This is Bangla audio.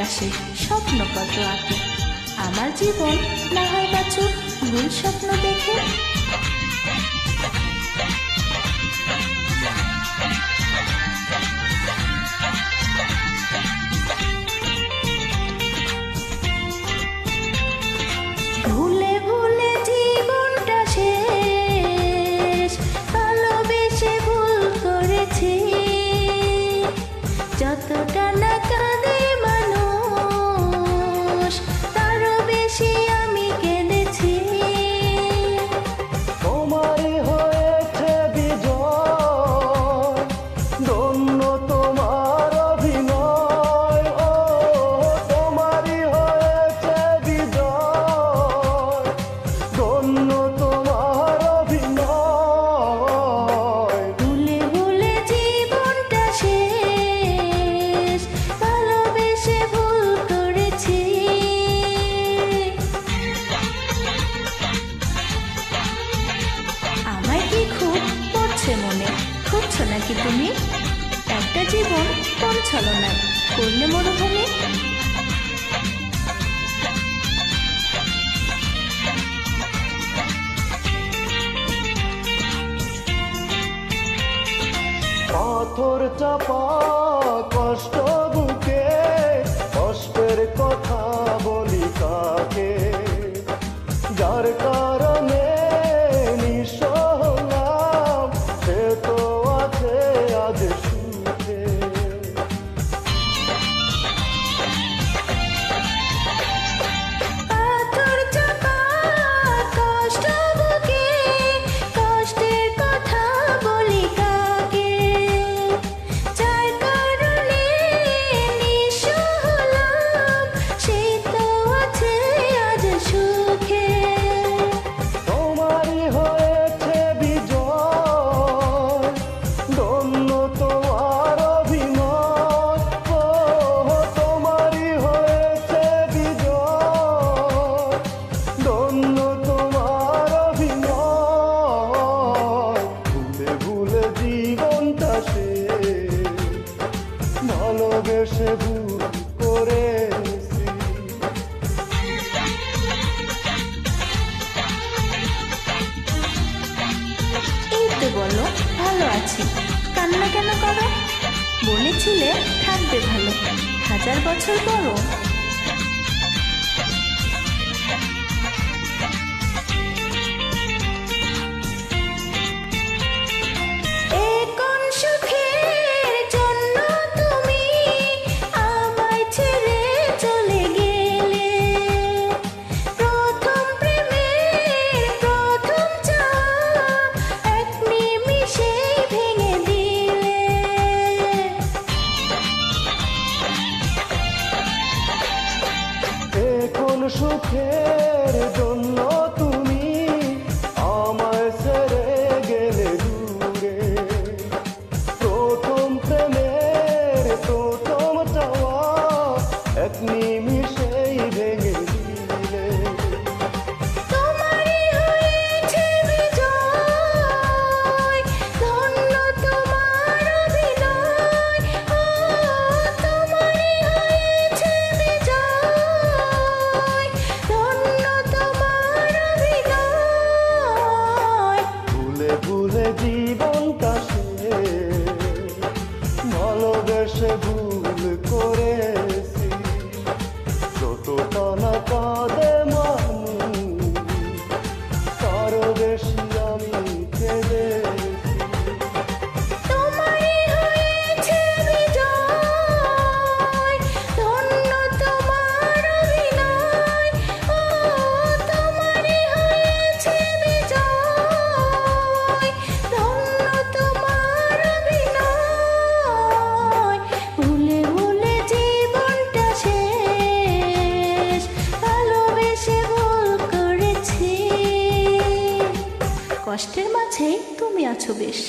আকাশে স্বপ্ন কত আঁকে। আমার জীবন না হয় বাঁচুক ভুল স্বপ্ন দেখে নাকি তুমি? একটা জীবন কোন ছলনায় করলে মরুভূমি পাথর চাপা কষ্ট বুকে, কষ্টের কথা বলি কাকে যার কারণে ভালোবেসে বলো ভালো আছি। কান্না কেন করো? বলেছিলে থাকবে ভালো। হাজার বছর পরও সুখের জন্য তুমি আমায় ছেড়ে গেলে দূরে। প্রথম প্রেমের প্রথম চাওয়া এক নিমিষেই ভালোবেসে ভুল করেছি। যতটা না কাঁদে মানুষ তারও বেশি কষ্টের মাঝেই তুমি আছো বেশ।